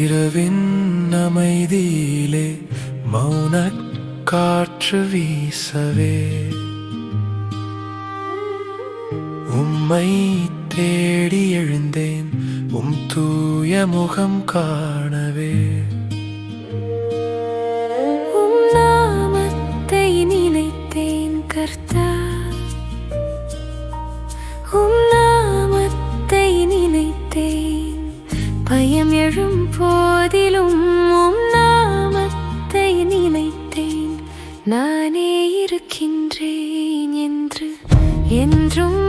இரவின் அமைதியிலே மௌன காற்று வீசவே. உம்மை தேடி எழுந்தேன் உம் தூய முகம் காண இதயம் எழும் போதிலும் உம் நாமத்தை நினைத்தேன் நானே இருக்கின்றேன் என்று என்றும்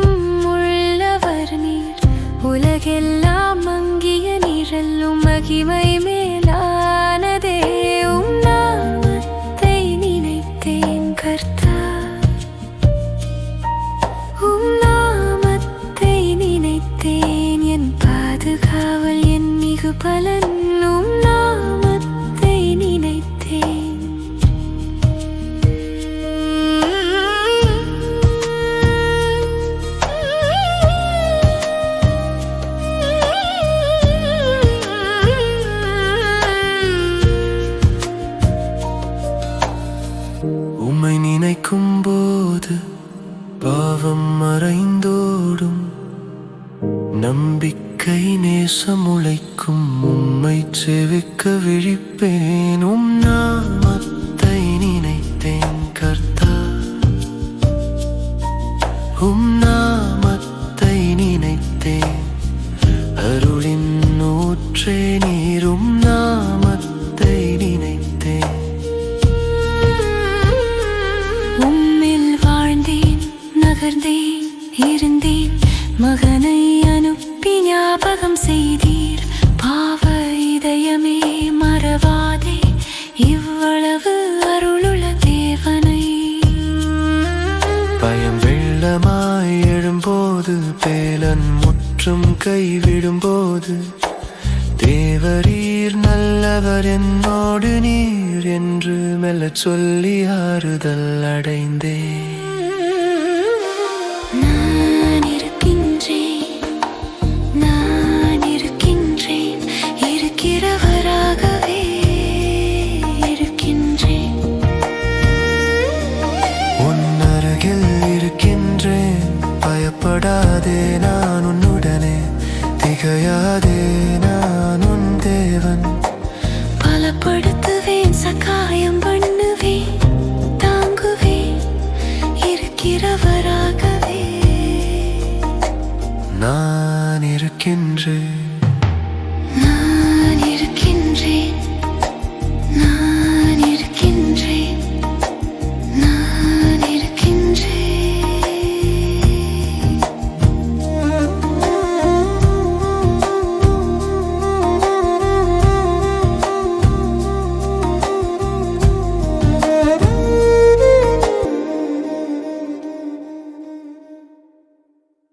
உள்ளவர் நீர் உலகெல்லாம் மங்கிய நிழலும் மகிமை மேல் என் பலன் உம் நாமத்தை நினைத்தேன். உம்மை நினைக்கும் போது பாவம் மறைந்தோடும் நம்பிக்கை நேசம் உழைக்கும் உம்மை சேவிக்க விழிப்பேன். உம் நாமத்தை நினைத்தேன் கர்த்தா. உம் நாமத்தை நினைத்தேன். அருளின் நூற்றே நீரும் நாமத்தை நினைத்தேன். உம்மில் வாழ்ந்தேன் நகர்ந்தேன் இருந்தேன். மகனை அனுப்ப ஞாபகம் செய்தீர். பாவ இதயமே மறவாதே. இவ்வளவு அருளுள்ள தேவனை. பயம் வெள்ளமாய் எழும்போது பேலன் முற்றும் கைவிடும்போது தேவரீர் நல்லவர் என்னோடு நீர் என்று மெல்ல சொல்லி ஆறுதல் அடைந்தேன். திகையாதே நான் உன் தேவன். பலப்படுத்துவேன் சகாயம் பண்ணுவேன் தாங்குவேன் இருக்கிறவராகவே. நான் இருக்கின்றேன்.